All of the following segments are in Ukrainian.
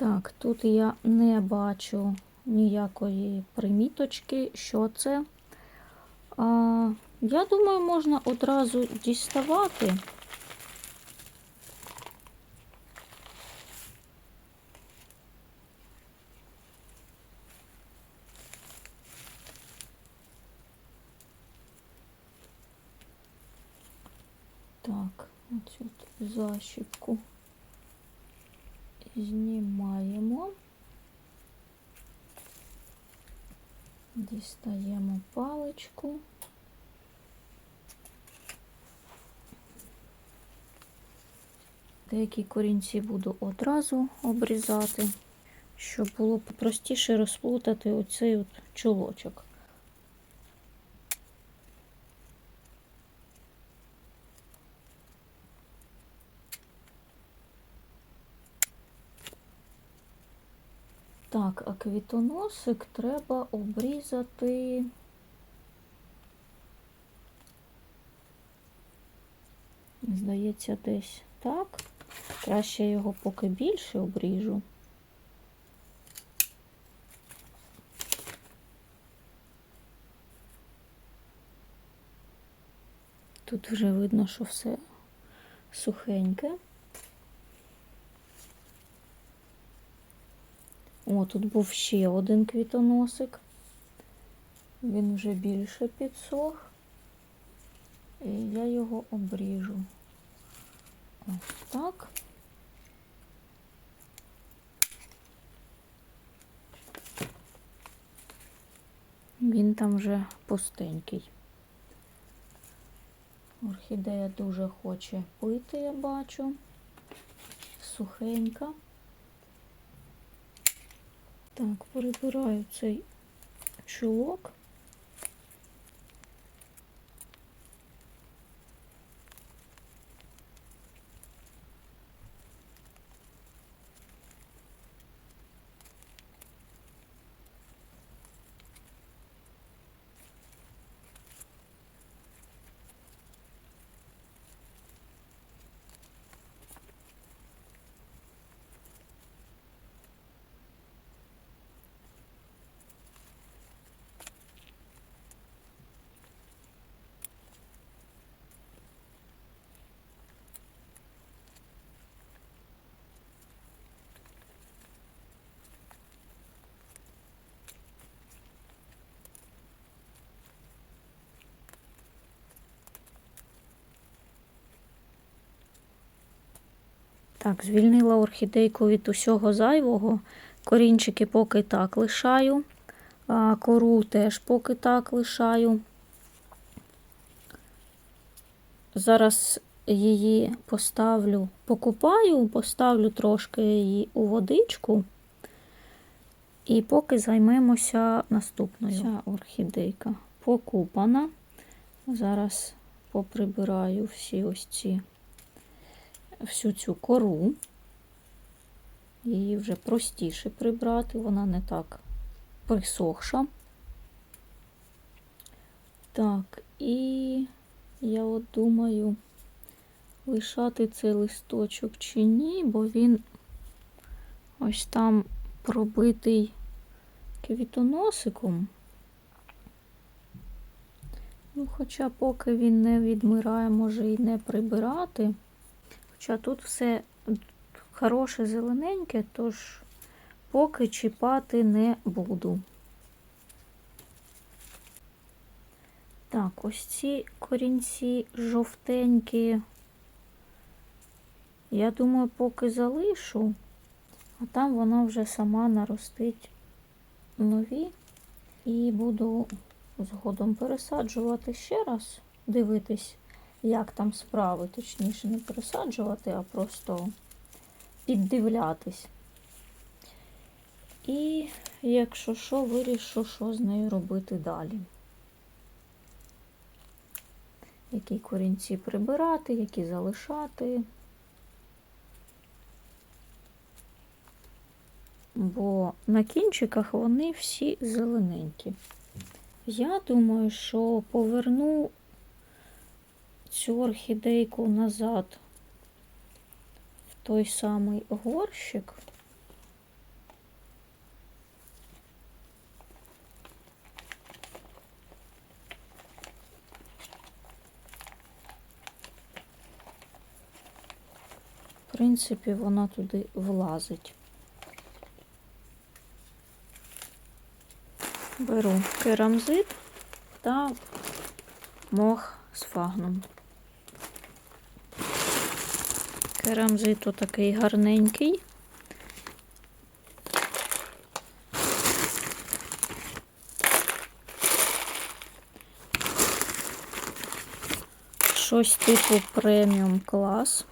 Так, тут я не бачу ніякої приміточки, що це. А, я думаю, можна одразу діставати. Так, оцю защіпку знімаємо, дістаємо паличку. Деякі корінці буду одразу обрізати, щоб було простіше розплутати оцей от чолочок. Так, а квітоносик треба обрізати. Здається, десь так. Краще його поки більше обріжу. Тут вже видно, що все сухеньке. О, тут був ще один квітоносик. Він вже більше підсох. І я його обріжу. Ось так. Він там вже пустенький. Орхідея дуже хоче пити, я бачу. Сухенька. Так, перебираю цей чулок. Так, звільнила орхідейку від усього зайвого. Корінчики поки так лишаю. А, кору теж поки так лишаю. Зараз її поставлю, покупаю, поставлю трошки її у водичку. І поки займемося наступною. Ця орхідейка покупана. Зараз поприбираю всі ось ці всю цю кору. Її вже простіше прибрати, вона не так присохша. Так, і я от думаю, лишати цей листочок чи ні, бо він ось там пробитий квітоносиком. Ну, хоча поки він не відмирає, може і не прибирати. Хоча тут все хороше зелененьке, тож поки чіпати не буду. Так, ось ці корінці жовтенькі, я думаю, поки залишу, а там вона вже сама наростить нові і буду згодом пересаджувати ще раз, дивитись як там справи, точніше, не пересаджувати, а просто піддивлятись. І, якщо що, вирішу, що з нею робити далі. Які корінці прибирати, які залишати. Бо на кінчиках вони всі зелененькі. Я думаю, що поверну цю орхідейку назад в той самий горщик. В принципі, вона туди влазить. Беру керамзит та мох з фагном. Керамзит такий гарненький. Щось типу преміум клас.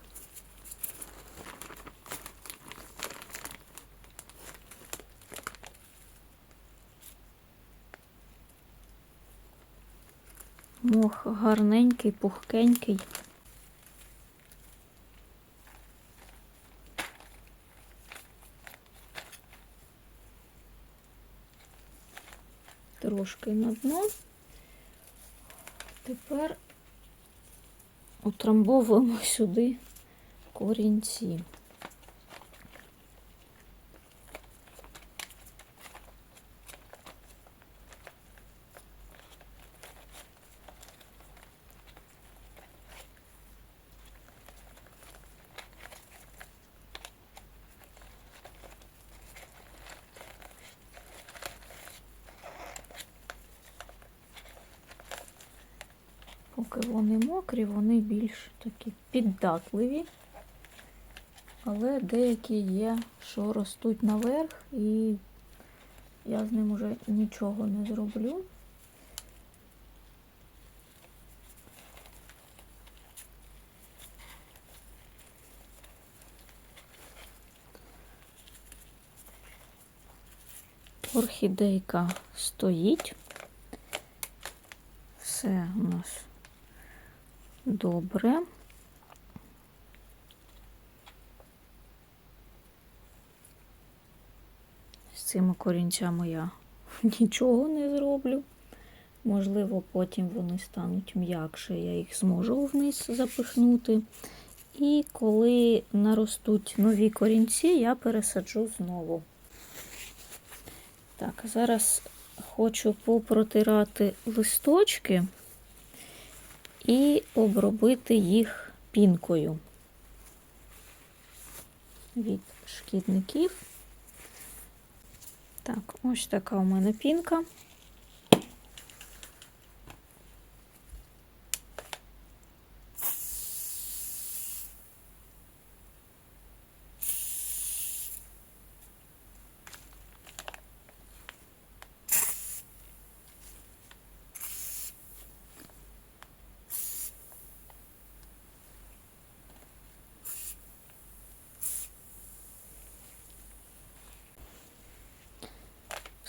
Мох гарненький, пухкенький. Трошки на дно. Тепер утрамбовуємо сюди корінці. Поки вони мокрі, вони більш такі піддатливі, але деякі є, що ростуть наверх, і я з ним уже нічого не зроблю. Орхідейка стоїть. Все у нас добре. З цими корінцями я нічого не зроблю. Можливо, потім вони стануть м'якше, я їх зможу вниз запихнути. І коли наростуть нові корінці, я пересаджу знову. Так, зараз хочу попротирати листочки і обробити їх пінкою від шкідників. Так, ось така у мене пінка.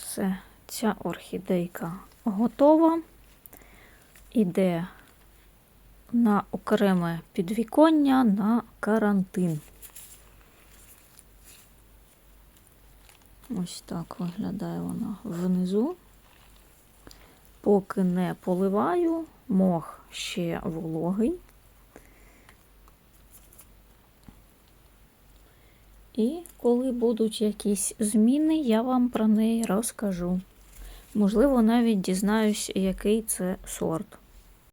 Все, ця орхідейка готова. Іде на окреме підвіконня на карантин. Ось так виглядає вона внизу. Поки не поливаю, мох ще вологий. І коли будуть якісь зміни, я вам про неї розкажу. Можливо, навіть дізнаюсь, який це сорт.